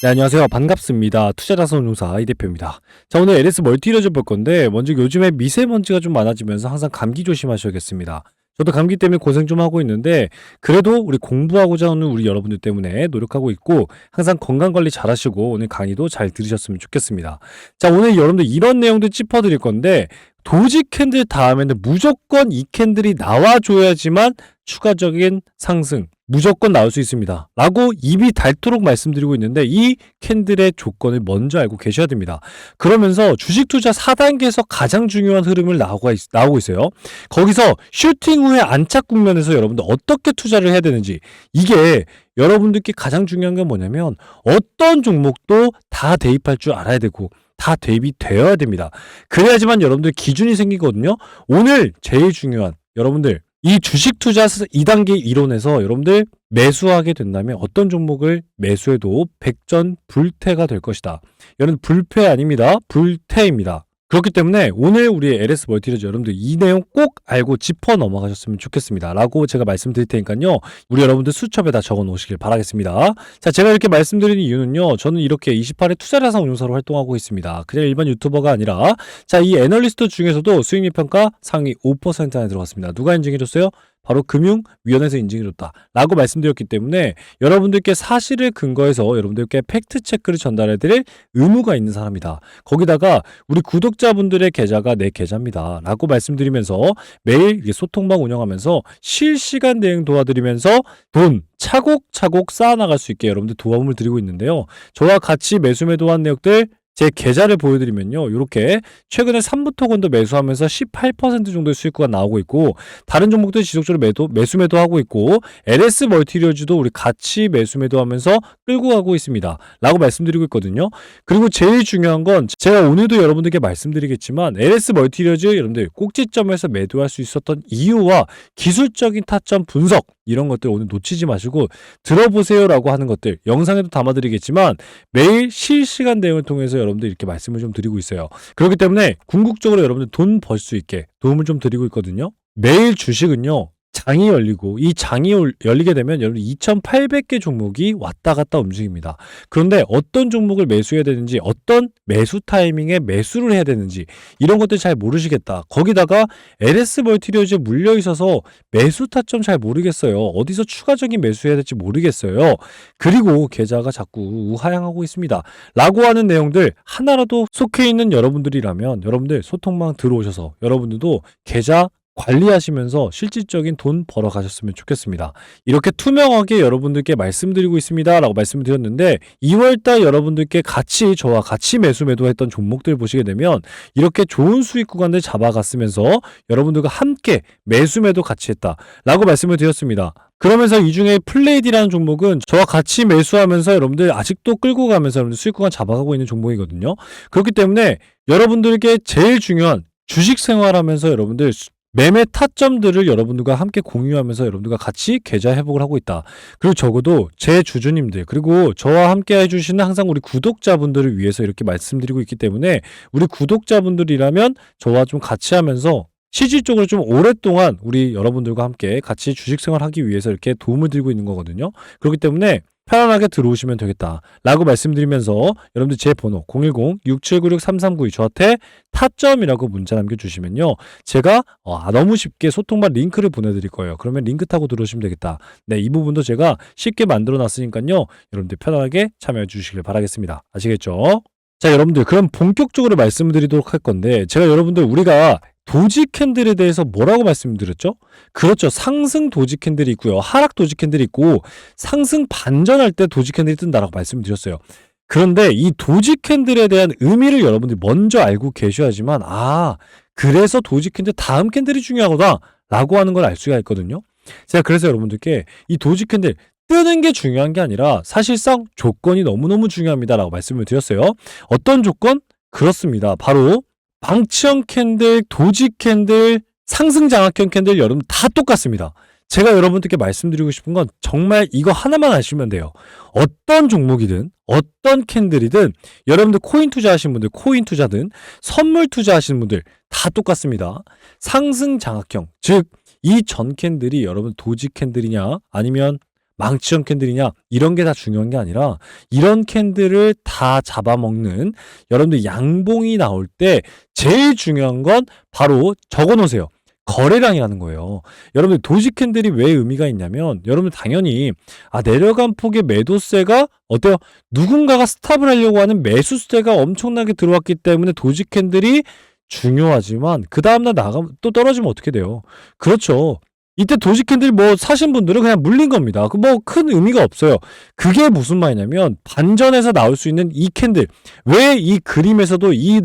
네, 안녕하세요. 반갑습니다. 투자자산운용사 이 대표입니다. 자, 오늘 LS 멀티리어즈 볼 건데, 먼저 요즘에 미세먼지가 좀 많아지면서 항상 감기 조심하셔야겠습니다. 저도 감기 때문에 고생 좀 하고 있는데, 그래도 우리 공부하고자 하는 우리 여러분들 때문에 노력하고 있고, 항상 건강관리 잘 하시고, 오늘 강의도 잘 들으셨으면 좋겠습니다. 자, 오늘 여러분들 이런 내용들 짚어드릴 건데, 도지 캔들 다음에는 무조건 이 캔들이 나와줘야지만 추가적인 상승, 무조건 나올 수 있습니다. 라고 입이 닳도록 말씀드리고 있는데 이 캔들의 조건을 먼저 알고 계셔야 됩니다. 그러면서 주식 투자 4단계에서 가장 중요한 흐름을 나오고, 있, 나오고 있어요. 거기서 슈팅 후에 안착 국면에서 여러분들 어떻게 투자를 해야 되는지 이게 여러분들께 가장 중요한 건 뭐냐면 어떤 종목도 다 대입할 줄 알아야 되고 다 대입이 되어야 됩니다. 그래야지만 여러분들 기준이 생기거든요. 오늘 제일 중요한 여러분들 이 주식 투자 2단계 이론에서 여러분들 매수하게 된다면 어떤 종목을 매수해도 백전 불태가 될 것이다. 여러분 불패 아닙니다. 불태입니다. 그렇기 때문에 오늘 우리 LS 멀티리즈 여러분들 이 내용 꼭 알고 짚어 넘어가셨으면 좋겠습니다. 라고 제가 말씀드릴 테니까요. 우리 여러분들 수첩에 다 적어 놓으시길 바라겠습니다. 자, 제가 이렇게 말씀드리는 이유는요. 저는 이렇게 28회 투자자산 운용사로 활동하고 있습니다. 그냥 일반 유튜버가 아니라 자, 이 애널리스트 중에서도 수익률 평가 상위 5% 안에 들어갔습니다. 누가 인증해줬어요? 바로 금융위원회에서 인증해줬다. 라고 말씀드렸기 때문에 여러분들께 사실을 근거해서 여러분들께 팩트 체크를 전달해드릴 의무가 있는 사람이다. 거기다가 우리 구독자분들의 계좌가 내 계좌입니다. 라고 말씀드리면서 매일 소통방 운영하면서 실시간 대응 도와드리면서 돈 차곡차곡 쌓아나갈 수 있게 여러분들 도움을 드리고 있는데요. 저와 같이 매수 매도한 내역들 제 계좌를 보여드리면요. 이렇게 최근에 3부 토건도 매수하면서 18% 정도의 수익구가 나오고 있고 다른 종목들 지속적으로 매도, 매수 매도하고 있고 LS 멀티리어즈도 우리 같이 매수 매도하면서 끌고 가고 있습니다. 라고 말씀드리고 있거든요. 그리고 제일 중요한 건 제가 오늘도 여러분들께 말씀드리겠지만 LS 멀티리어즈 여러분들 꼭지점에서 매도할 수 있었던 이유와 기술적인 타점 분석 이런 것들 오늘 놓치지 마시고 들어보세요라고 하는 것들 영상에도 담아드리겠지만 매일 실시간 대응을 통해서 여러분들 이렇게 말씀을 좀 드리고 있어요. 그렇기 때문에 궁극적으로 여러분들 돈 벌 수 있게 도움을 좀 드리고 있거든요. 매일 주식은요. 장이 열리고 이 장이 열리게 되면 여러분 2,800개 종목이 왔다 갔다 움직입니다. 그런데 어떤 종목을 매수해야 되는지 어떤 매수 타이밍에 매수를 해야 되는지 이런 것들 잘 모르시겠다. 거기다가 LS 멀티리어즈에 물려 있어서 매수 타점 잘 모르겠어요. 어디서 추가적인 매수해야 될지 모르겠어요. 그리고 계좌가 자꾸 우하향하고 있습니다. 라고 하는 내용들 하나라도 속해 있는 여러분들이라면 여러분들 소통망 들어오셔서 여러분들도 계좌 관리하시면서 실질적인 돈 벌어 가셨으면 좋겠습니다. 이렇게 투명하게 여러분들께 말씀드리고 있습니다. 라고 말씀드렸는데 2월달 여러분들께 같이 저와 같이 매수 매도했던 종목들 보시게 되면 이렇게 좋은 수익 구간들 잡아갔으면서 여러분들과 함께 매수 매도 같이 했다. 라고 말씀을 드렸습니다. 그러면서 이 중에 플레이디라는 종목은 저와 같이 매수하면서 여러분들 아직도 끌고 가면서 여러분들 수익 구간 잡아가고 있는 종목이거든요. 그렇기 때문에 여러분들께 제일 중요한 주식 생활하면서 여러분들 매매 타점들을 여러분들과 함께 공유하면서 여러분들과 같이 계좌 회복을 하고 있다. 그리고 적어도 제 주주님들 그리고 저와 함께 해주시는 항상 우리 구독자분들을 위해서 이렇게 말씀드리고 있기 때문에 우리 구독자분들이라면 저와 좀 같이 하면서 실질적으로 좀 오랫동안 우리 여러분들과 함께 같이 주식 생활 하기 위해서 이렇게 도움을 드리고 있는 거거든요. 그렇기 때문에 편안하게 들어오시면 되겠다. 라고 말씀드리면서 여러분들 제 번호 010-6796-3392 저한테 타점이라고 문자 남겨주시면요. 제가 어, 너무 쉽게 소통만 링크를 보내드릴 거예요. 그러면 링크 타고 들어오시면 되겠다. 네, 이 부분도 제가 쉽게 만들어 놨으니까요. 여러분들 편안하게 참여해 주시길 바라겠습니다. 아시겠죠? 자, 여러분들 그럼 본격적으로 말씀드리도록 할 건데 제가 여러분들 우리가 도지 캔들에 대해서 뭐라고 말씀드렸죠? 그렇죠. 상승 도지 캔들이 있고요. 하락 도지 캔들이 있고 상승 반전할 때 도지 캔들이 뜬다라고 말씀드렸어요. 그런데 이 도지 캔들에 대한 의미를 여러분들이 먼저 알고 계셔야지만 아 그래서 도지 캔들 다음 캔들이 중요하구나 라고 하는 걸 알 수가 있거든요. 제가 그래서 여러분들께 이 도지 캔들 뜨는 게 중요한 게 아니라 사실상 조건이 너무너무 중요합니다라고 말씀을 드렸어요. 어떤 조건? 그렇습니다. 바로 방치형 캔들, 도지 캔들, 상승 장악형 캔들 여러분 다 똑같습니다. 제가 여러분들께 말씀드리고 싶은 건 정말 이거 하나만 아시면 돼요. 어떤 종목이든 어떤 캔들이든 여러분들 코인 투자하신 분들 코인 투자든 선물 투자하시는 분들 다 똑같습니다. 상승 장악형 즉 이 전 캔들이 여러분 도지 캔들이냐 아니면 망치형 캔들이냐 이런 게 다 중요한 게 아니라 이런 캔들을 다 잡아먹는 여러분들 양봉이 나올 때 제일 중요한 건 바로 적어 놓으세요. 거래량이라는 거예요. 여러분들 도지 캔들이 왜 의미가 있냐면 여러분들 당연히 아 내려간 폭의 매도세가 어때요? 누군가가 스탑을 하려고 하는 매수세가 엄청나게 들어왔기 때문에 도지 캔들이 중요하지만 그 다음날 나가면 또 떨어지면 어떻게 돼요? 그렇죠. 이때 도지 캔들 뭐 사신 분들은 그냥 물린 겁니다. 그뭐큰 의미가 없어요. 그게 무슨 말이냐면 반전에서 나올 수 있는 이 캔들. 왜 이 그림에서도 이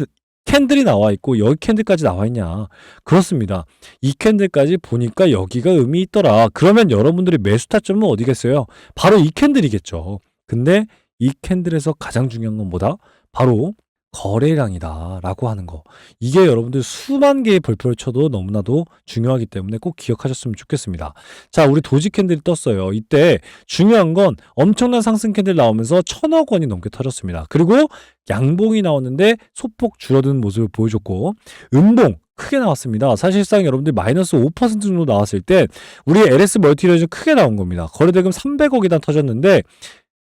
캔들이 나와 있고 여기 캔들까지 나와 있냐. 그렇습니다. 이 캔들까지 보니까 여기가 의미 있더라. 그러면 여러분들의 매수 타점은 어디겠어요? 바로 이 캔들이겠죠. 근데 이 캔들에서 가장 중요한 건 뭐다? 바로 거래량이다 라고 하는 거 이게 여러분들 수만 개의 별표를 쳐도 너무나도 중요하기 때문에 꼭 기억하셨으면 좋겠습니다 자 우리 도지 캔들이 떴어요 이때 중요한 건 엄청난 상승 캔들 나오면서 천억 원이 넘게 터졌습니다 그리고 양봉이 나왔는데 소폭 줄어드는 모습을 보여줬고 음봉 크게 나왔습니다. 사실상 여러분들 마이너스 5% 정도 나왔을 때 우리 LS 멀티리얼즈 크게 나온 겁니다. 거래대금 300억 이단 터졌는데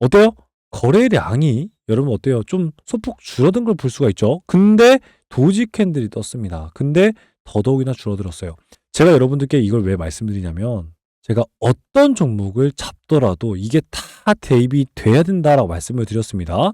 어때요? 거래량이 여러분 어때요? 좀 소폭 줄어든 걸 볼 수가 있죠. 근데 도지 캔들이 떴습니다. 근데 더더욱이나 줄어들었어요. 제가 여러분들께 이걸 왜 말씀드리냐면 제가 어떤 종목을 잡더라도 이게 다 대입이 돼야 된다라고 말씀을 드렸습니다.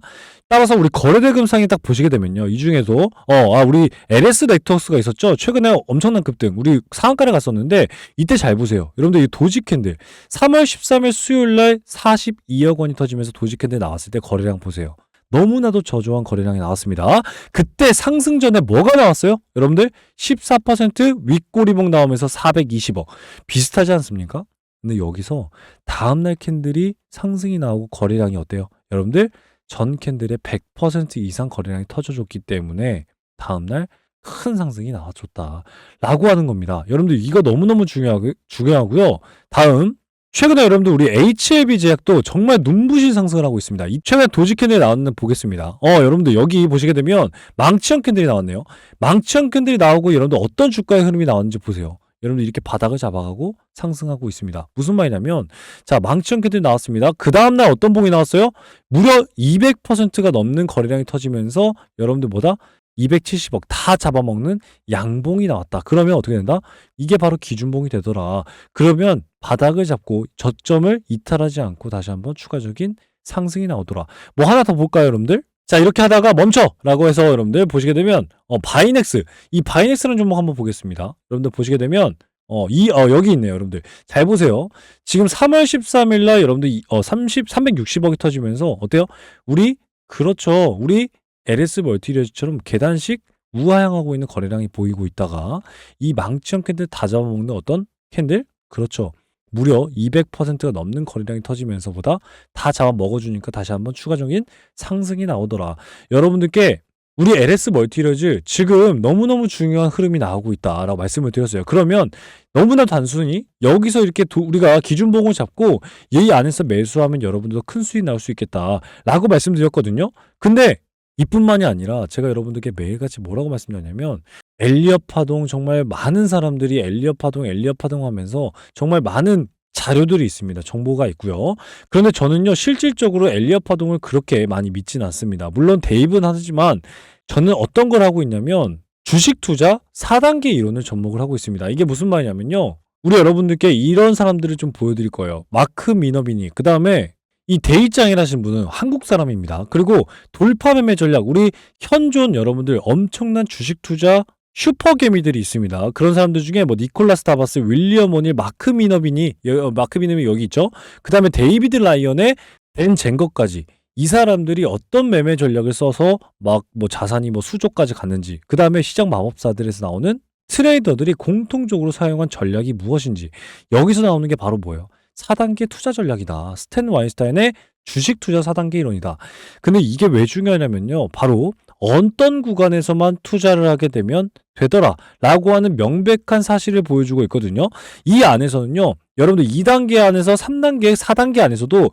따라서 우리 거래대금상에 딱 보시게 되면요. 이 중에도 어, 아, 우리 LS 넥터스가 있었죠. 최근에 엄청난 급등. 우리 상한가를 갔었는데 이때 잘 보세요. 여러분들 이 도지 캔들 3월 13일 수요일 날 42억 원이 터지면서 도지 캔들 나왔을 때 거래량 보세요. 너무나도 저조한 거래량이 나왔습니다. 그때 상승 전에 뭐가 나왔어요? 여러분들 14% 윗꼬리봉 나오면서 420억 비슷하지 않습니까? 근데 여기서 다음날 캔들이 상승이 나오고 거래량이 어때요? 여러분들 전 캔들의 100% 이상 거래량이 터져줬기 때문에 다음날 큰 상승이 나와줬다 라고 하는 겁니다. 여러분들 이거 너무너무 중요하고, 중요하고요. 다음 최근에 여러분들 우리 HLB 제약도 정말 눈부신 상승을 하고 있습니다. 이 최근에 도지 캔들이 나왔는 보겠습니다. 어, 여러분들 여기 보시게 되면 망치형 캔들이 나왔네요. 망치형 캔들이 나오고 여러분들 어떤 주가의 흐름이 나왔는지 보세요. 여러분들 이렇게 바닥을 잡아가고 상승하고 있습니다. 무슨 말이냐면 자 망치형 캔들이 나왔습니다. 그 다음날 어떤 봉이 나왔어요? 무려 200%가 넘는 거래량이 터지면서 여러분들 보다 270억 다 잡아먹는 양봉이 나왔다. 그러면 어떻게 된다? 이게 바로 기준봉이 되더라. 그러면 바닥을 잡고 저점을 이탈하지 않고 다시 한번 추가적인 상승이 나오더라. 뭐 하나 더 볼까요, 여러분들? 자, 이렇게 하다가 멈춰 라고 해서 여러분들 보시게 되면 어 바이넥스. 이 바이넥스라는 종목 한번 보겠습니다. 여러분들 보시게 되면 어, 이, 어, 여기 있네요, 여러분들. 잘 보세요. 지금 3월 13일 날 여러분들, 이- 어, 30, 360억이 터지면서, 어때요? 우리, 그렇죠. 우리 LS 멀티리얼즈처럼 계단식 우하향하고 있는 거래량이 보이고 있다가, 이 망치형 캔들 다 잡아먹는 어떤 캔들? 그렇죠. 무려 200%가 넘는 거래량이 터지면서 보다 다 잡아 먹어주니까 다시 한번 추가적인 상승이 나오더라. 여러분들께 우리 LS 멀티리얼즈 지금 너무너무 중요한 흐름이 나오고 있다라고 말씀을 드렸어요. 그러면 너무나 단순히 여기서 이렇게 도- 우리가 기준봉을 잡고 이 안에서 매수하면 여러분들도 큰 수익 나올 수 있겠다라고 말씀드렸거든요. 근데 이뿐만이 아니라 제가 여러분들께 매일같이 뭐라고 말씀드렸냐면 엘리엇 파동 정말 많은 사람들이 엘리엇 파동 엘리엇 파동 하면서 정말 많은 자료들이 있습니다. 정보가 있고요. 그런데 저는요 실질적으로 엘리엇 파동을 그렇게 많이 믿진 않습니다. 물론 대입은 하지만 저는 어떤 걸 하고 있냐면 주식 투자 4단계 이론을 접목을 하고 있습니다. 이게 무슨 말이냐면요. 우리 여러분들께 이런 사람들을 좀 보여드릴 거예요. 마크 미너비니. 그 다음에 이 데이짱이라신 분은 한국 사람입니다. 그리고 돌파 매매 전략. 우리 현존 여러분들 엄청난 주식 투자 슈퍼개미들이 있습니다. 그런 사람들 중에 뭐 니콜라스 다바스, 윌리엄 오닐, 마크 미너빈이 여- 마크 미너빈이 여기 있죠. 그 다음에 데이비드 라이언의 벤 젠거까지 이 사람들이 어떤 매매 전략을 써서 막 뭐 자산이 뭐 수조까지 갔는지 그 다음에 시장 마법사들에서 나오는 트레이더들이 공통적으로 사용한 전략이 무엇인지 여기서 나오는 게 바로 뭐예요? 4단계 투자 전략이다. 스탠 와인스타인의 주식 투자 4단계 이론이다. 근데 이게 왜 중요하냐면요. 바로 어떤 구간에서만 투자를 하게 되면 되더라 라고 하는 명백한 사실을 보여주고 있거든요. 이 안에서는요. 여러분들 2단계 안에서 3단계, 4단계 안에서도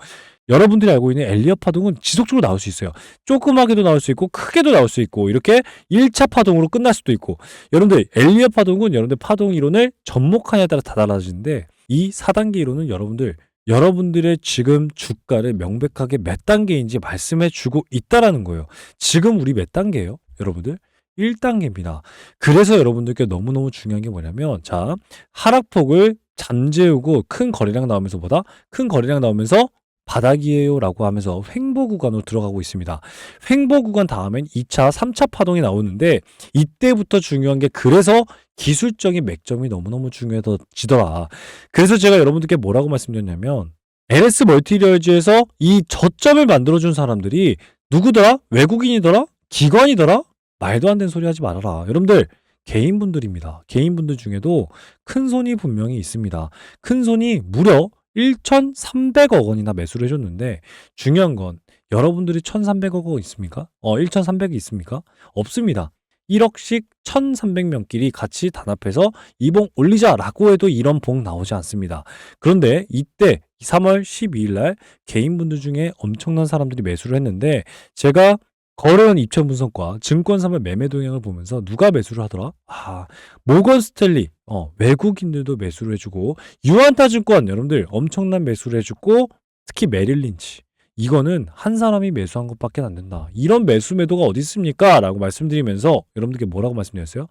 여러분들이 알고 있는 엘리엇 파동은 지속적으로 나올 수 있어요. 조그마게도 나올 수 있고 크게도 나올 수 있고 이렇게 1차 파동으로 끝날 수도 있고 여러분들 엘리엇 파동은 여러분들 파동 이론을 접목하냐에 따라 다 달라지는데 이 4단계 이론은 여러분들 여러분들의 지금 주가를 명백하게 몇 단계인지 말씀해 주고 있다라는 거예요. 지금 우리 몇 단계예요? 여러분들? 1단계입니다. 그래서 여러분들께 너무너무 중요한 게 뭐냐면 자, 하락폭을 잠재우고 큰 거래량 나오면서 보다 큰 거래량 나오면서 바닥이에요 라고 하면서 횡보 구간으로 들어가고 있습니다. 횡보 구간 다음엔 2차, 3차 파동이 나오는데 이때부터 중요한 게 그래서 기술적인 맥점이 너무너무 중요해지더라. 그래서 제가 여러분들께 뭐라고 말씀드렸냐면 LS 멀티리얼즈에서 이 저점을 만들어준 사람들이 누구더라? 외국인이더라? 기관이더라? 말도 안 되는 소리 하지 말아라. 여러분들 개인분들입니다. 개인분들 중에도 큰 손이 분명히 있습니다. 큰 손이 무려 1,300억 원이나 매수를 해줬는데 중요한 건 여러분들이 1,300억 원 있습니까? 어, 1,300이 있습니까? 없습니다. 1억씩 1,300명끼리 같이 단합해서 이 봉 올리자라고 해도 이런 봉 나오지 않습니다. 그런데 이때 3월 12일 날 개인분들 중에 엄청난 사람들이 매수를 했는데 제가 거래원 입체 분석과 증권사물 매매 동향을 보면서 누가 매수를 하더라? 아, 모건 스탠리, 어, 외국인들도 매수를 해주고, 유한타 증권, 여러분들 엄청난 매수를 해주고, 특히 메릴 린치. 이거는 한 사람이 매수한 것밖에 안 된다. 이런 매수 매도가 어디 있습니까? 라고 말씀드리면서 여러분들께 뭐라고 말씀드렸어요?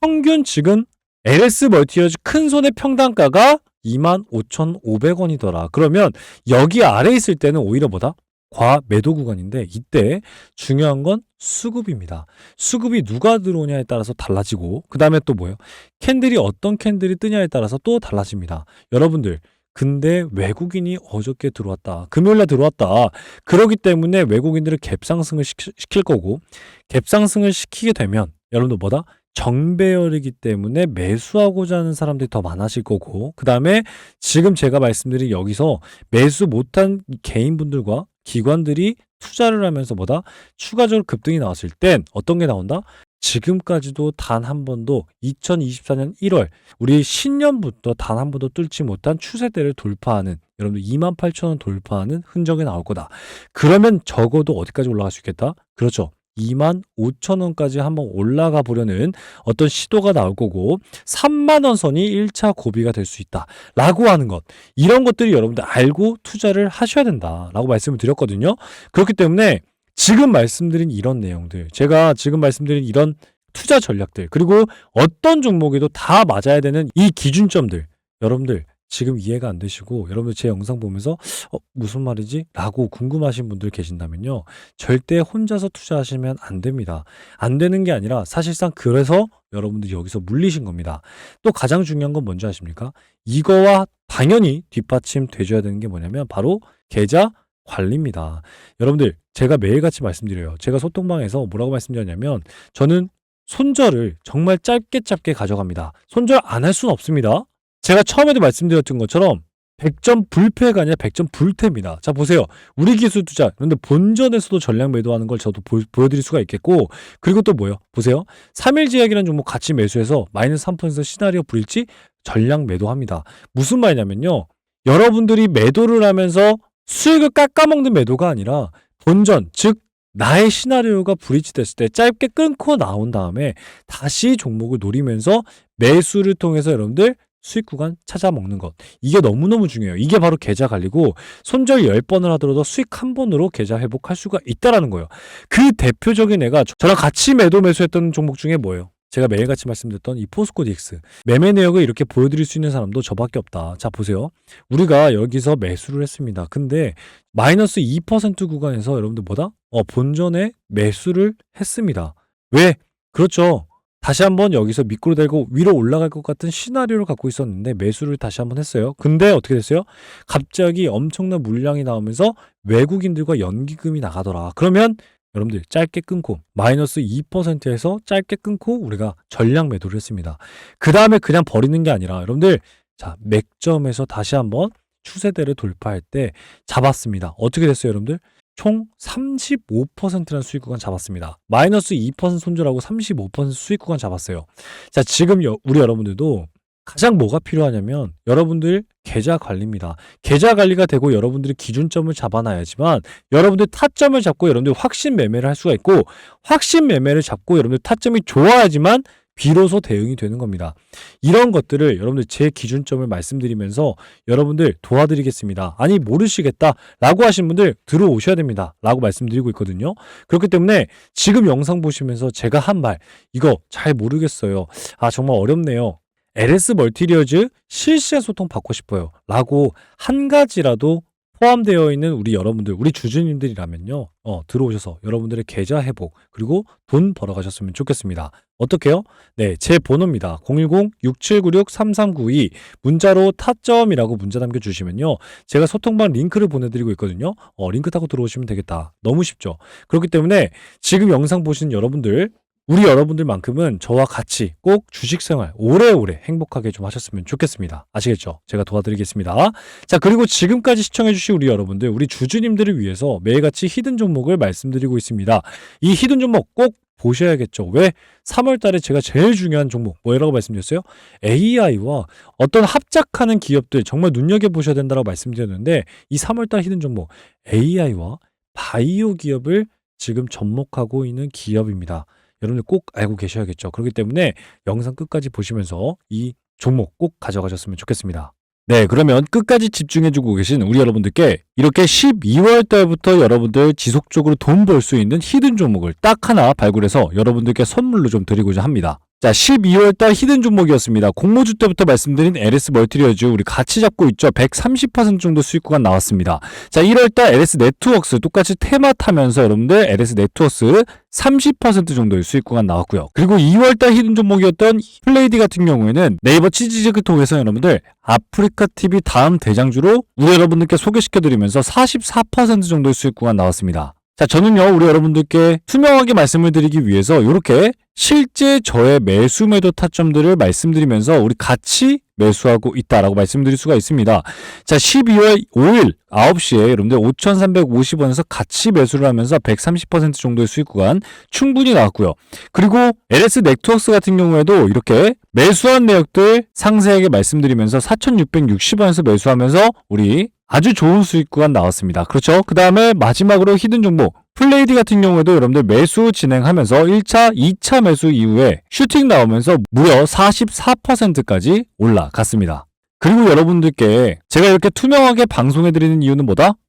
평균 지금 LS 멀티어즈 큰 손의 평단가가 25,500원이더라. 그러면 여기 아래 있을 때는 오히려 뭐다? 과 매도 구간인데 이때 중요한 건 수급입니다. 수급이 누가 들어오냐에 따라서 달라지고 그 다음에 또 뭐예요? 캔들이 어떤 캔들이 뜨냐에 따라서 또 달라집니다. 여러분들 근데 외국인이 어저께 들어왔다. 금요일날 들어왔다. 그러기 때문에 외국인들을 갭상승을 시키, 시킬 거고 갭상승을 시키게 되면 여러분들 뭐다? 정배열이기 때문에 매수하고자 하는 사람들이 더 많아질 거고 그 다음에 지금 제가 말씀드린 여기서 매수 못한 개인분들과 기관들이 투자를 하면서 보다 추가적으로 급등이 나왔을 땐 어떤 게 나온다? 지금까지도 단 한 번도 2024년 1월 우리 신년부터 단 한 번도 뚫지 못한 추세대를 돌파하는 여러분들 28,000원 돌파하는 흔적이 나올 거다. 그러면 적어도 어디까지 올라갈 수 있겠다? 그렇죠. 2만 5천 원까지 한번 올라가 보려는 어떤 시도가 나올 거고 3만 원 선이 1차 고비가 될 수 있다 라고 하는 것. 이런 것들이 여러분들 알고 투자를 하셔야 된다 라고 말씀을 드렸거든요. 그렇기 때문에 지금 말씀드린 이런 내용들 제가 지금 말씀드린 이런 투자 전략들 그리고 어떤 종목에도 다 맞아야 되는 이 기준점들 여러분들 지금 이해가 안 되시고 여러분들 제 영상 보면서 어, 무슨 말이지? 라고 궁금하신 분들 계신다면요. 절대 혼자서 투자하시면 안 됩니다. 안 되는 게 아니라 사실상 그래서 여러분들이 여기서 물리신 겁니다. 또 가장 중요한 건 뭔지 아십니까? 이거와 당연히 뒷받침 돼줘야 되는 게 뭐냐면 바로 계좌 관리입니다. 여러분들 제가 매일같이 말씀드려요. 제가 소통방에서 뭐라고 말씀드렸냐면 저는 손절을 정말 짧게 짧게 가져갑니다. 손절 안 할 수는 없습니다. 제가 처음에도 말씀드렸던 것처럼 100점 불패가 아니라 100점 불패입니다. 자, 보세요. 우리 기술 투자. 그런데 본전에서도 전량 매도하는 걸 저도 보, 여드릴 수가 있겠고, 그리고 또 뭐요? 보세요. 3일 제약이라는 종목 같이 매수해서 마이너스 3% 시나리오 불일치 전량 매도합니다. 무슨 말이냐면요. 여러분들이 매도를 하면서 수익을 깎아먹는 매도가 아니라 본전, 즉, 나의 시나리오가 불이치 됐을 때 짧게 끊고 나온 다음에 다시 종목을 노리면서 매수를 통해서 여러분들 수익 구간 찾아 먹는 것. 이게 너무너무 중요해요. 이게 바로 계좌 관리고 손절 10번을 하더라도 수익 한 번으로 계좌 회복할 수가 있다라는 거예요. 그 대표적인 애가 저랑 같이 매도 매수했던 종목 중에 뭐예요? 제가 매일같이 말씀드렸던 이 포스코 딕스 매매 내역을 이렇게 보여드릴 수 있는 사람도 저밖에 없다. 자 보세요. 우리가 여기서 매수를 했습니다. 근데 마이너스 2% 구간에서 여러분들 뭐다? 어 본전에 매수를 했습니다. 왜? 그렇죠. 다시 한번 여기서 미끄러 대고 위로 올라갈 것 같은 시나리오를 갖고 있었는데 매수를 다시 한번 했어요. 근데 어떻게 됐어요? 갑자기 엄청난 물량이 나오면서 외국인들과 연기금이 나가더라. 그러면 여러분들 짧게 끊고 마이너스 2%에서 짧게 끊고 우리가 전량 매도를 했습니다. 그 다음에 그냥 버리는 게 아니라 여러분들 자 맥점에서 다시 한번 추세대를 돌파할 때 잡았습니다. 어떻게 됐어요, 여러분들? 총 35%라는 수익 구간 잡았습니다. 마이너스 2% 손절하고 35% 수익 구간 잡았어요. 자, 지금 여, 우리 여러분들도 가장 뭐가 필요하냐면 여러분들 계좌 관리입니다. 계좌 관리가 되고 여러분들이 기준점을 잡아놔야지만 여러분들 타점을 잡고 여러분들 확신 매매를 할 수가 있고 확신 매매를 잡고 여러분들 타점이 좋아야지만 비로소 대응이 되는 겁니다. 이런 것들을 여러분들 제 기준점을 말씀드리면서 여러분들 도와드리겠습니다. 아니 모르시겠다 라고 하신 분들 들어오셔야 됩니다. 라고 말씀드리고 있거든요. 그렇기 때문에 지금 영상 보시면서 제가 한 말 이거 잘 모르겠어요. 아 정말 어렵네요. LS 멀티리어즈 실시간 소통 받고 싶어요. 라고 한 가지라도 포함되어 있는 우리 여러분들, 우리 주주님들이라면요. 어, 들어오셔서 여러분들의 계좌 회복, 그리고 돈 벌어가셨으면 좋겠습니다. 어떻게요? 네, 제 번호입니다. 010-6796-3392 문자로 타점이라고 문자 남겨주시면요. 제가 소통방 링크를 보내드리고 있거든요. 어, 링크 타고 들어오시면 되겠다. 너무 쉽죠? 그렇기 때문에 지금 영상 보시는 여러분들, 우리 여러분들만큼은 저와 같이 꼭 주식생활 오래오래 행복하게 좀 하셨으면 좋겠습니다. 아시겠죠? 제가 도와드리겠습니다. 자, 그리고 지금까지 시청해주신 우리 여러분들, 우리 주주님들을 위해서 매일같이 히든 종목을 말씀드리고 있습니다. 이 히든 종목 꼭 보셔야겠죠. 왜? 3월 달에 제가 제일 중요한 종목, 뭐라고 말씀드렸어요? AI와 어떤 합작하는 기업들 정말 눈여겨 보셔야 된다고 말씀드렸는데, 이 3월 달 히든 종목, AI와 바이오 기업을 지금 접목하고 있는 기업입니다. 여러분들 꼭 알고 계셔야겠죠. 그렇기 때문에 영상 끝까지 보시면서 이 종목 꼭 가져가셨으면 좋겠습니다. 네, 그러면 끝까지 집중해주고 계신 우리 여러분들께 이렇게 12월 달부터 여러분들 지속적으로 돈 벌 수 있는 히든 종목을 딱 하나 발굴해서 여러분들께 선물로 좀 드리고자 합니다. 자, 12월 달 히든 종목이었습니다. 공모주 때부터 말씀드린 LS 멀티리어즈 우리 같이 잡고 있죠. 130% 정도 수익 구간 나왔습니다. 자, 1월 달 LS 네트워크스 똑같이 테마 타면서 여러분들 LS 네트워크스 30% 정도의 수익 구간 나왔고요. 그리고 2월 달 히든 종목이었던 플레이디 같은 경우에는 네이버 치즈직을 통해서 여러분들 아프리카 TV 다음 대장주로 우리 여러분들께 소개시켜 드리면서 44% 정도의 수익 구간 나왔습니다. 자, 저는요, 우리 여러분들께 투명하게 말씀을 드리기 위해서 이렇게 실제 저의 매수 매도 타점들을 말씀드리면서 우리 같이 매수하고 있다라고 말씀드릴 수가 있습니다. 자, 12월 5일 9시에 여러분들 5,350원에서 같이 매수를 하면서 130% 정도의 수익 구간 충분히 나왔고요. 그리고 LS 네트워크스 같은 경우에도 이렇게 매수한 내역들 상세하게 말씀드리면서 4,660원에서 매수하면서 우리 아주 좋은 수익 구간 나왔습니다. 그렇죠? 그 다음에 마지막으로 히든 종목 플레이디 같은 경우에도 여러분들 매수 진행하면서 1차, 2차 매수 이후에 슈팅 나오면서 무려 44%까지 올라갔습니다. 그리고 여러분들께 제가 이렇게 투명하게 방송해드리는 이유는 뭐다?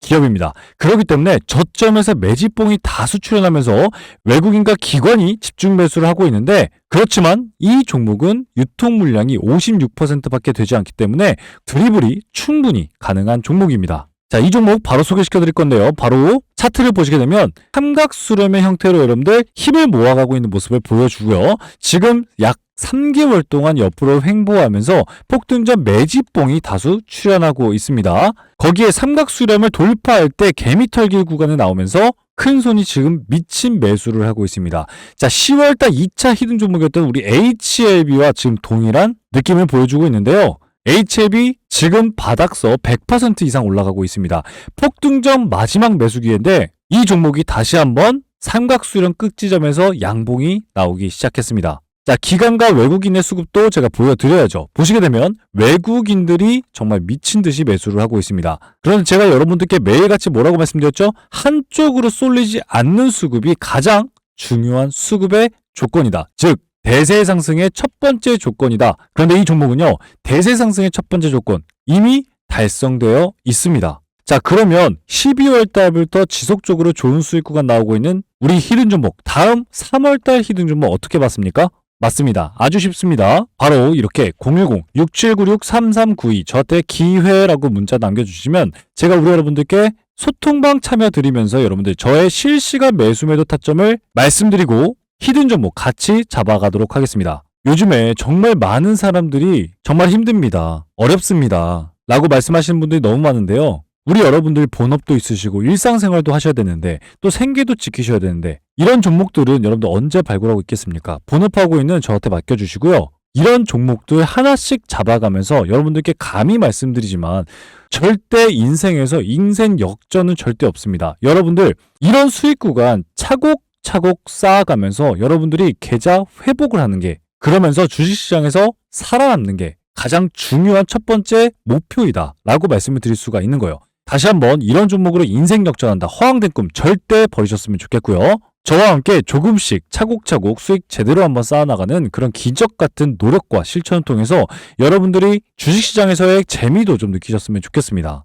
기업입니다. 그렇기 때문에 저점에서 매집봉이 다수 출현하면서 외국인과 기관이 집중 매수를 하고 있는데 그렇지만 이 종목은 유통 물량이 56%밖에 되지 않기 때문에 드리블이 충분히 가능한 종목입니다. 자, 이 종목 바로 소개시켜 드릴 건데요. 바로 차트를 보시게 되면 삼각수렴의 형태로 여러분들 힘을 모아가고 있는 모습을 보여주고요. 지금 약 3개월 동안 옆으로 횡보하면서 폭등전 매집봉이 다수 출현하고 있습니다. 거기에 삼각수렴을 돌파할 때 개미털길 구간에 나오면서 큰 손이 지금 미친 매수를 하고 있습니다. 자, 10월달 2차 히든 종목이었던 우리 HLB와 지금 동일한 느낌을 보여주고 있는데요. HLB 지금 바닥서 100% 이상 올라가고 있습니다. 폭등전 마지막 매수 기회인데 이 종목이 다시 한번 삼각수렴 끝지점에서 양봉이 나오기 시작했습니다. 자, 기관과 외국인의 수급도 제가 보여드려야죠. 보시게 되면 외국인들이 정말 미친 듯이 매수를 하고 있습니다. 그런데 제가 여러분들께 매일같이 뭐라고 말씀드렸죠? 한쪽으로 쏠리지 않는 수급이 가장 중요한 수급의 조건이다. 즉, 대세 상승의 첫 번째 조건이다. 그런데 이 종목은요, 대세 상승의 첫 번째 조건 이미 달성되어 있습니다. 자, 그러면 12월 달부터 지속적으로 좋은 수익 구간 나오고 있는 우리 히든 종목, 다음 3월 달 히든 종목 어떻게 봤습니까? 맞습니다. 아주 쉽습니다. 바로 이렇게 010-6796-3392 저한테 기회라고 문자 남겨주시면 제가 우리 여러분들께 소통방 참여 드리면서 여러분들 저의 실시간 매수 매도 타점을 말씀드리고 히든 종목 같이 잡아가도록 하겠습니다. 요즘에 정말 많은 사람들이 정말 힘듭니다. 어렵습니다. 라고 말씀하시는 분들이 너무 많은데요. 우리 여러분들 본업도 있으시고 일상생활도 하셔야 되는데 또 생계도 지키셔야 되는데 이런 종목들은 여러분들 언제 발굴하고 있겠습니까? 본업하고 있는 저한테 맡겨주시고요. 이런 종목들 하나씩 잡아가면서 여러분들께 감히 말씀드리지만 절대 인생에서 인생 역전은 절대 없습니다. 여러분들 이런 수익 구간 차곡차곡 쌓아가면서 여러분들이 계좌 회복을 하는 게 그러면서 주식시장에서 살아남는 게 가장 중요한 첫 번째 목표이다 라고 말씀을 드릴 수가 있는 거예요. 다시 한번 이런 종목으로 인생 역전한다 허황된 꿈 절대 버리셨으면 좋겠고요. 저와 함께 조금씩 차곡차곡 수익 제대로 한번 쌓아나가는 그런 기적 같은 노력과 실천을 통해서 여러분들이 주식시장에서의 재미도 좀 느끼셨으면 좋겠습니다.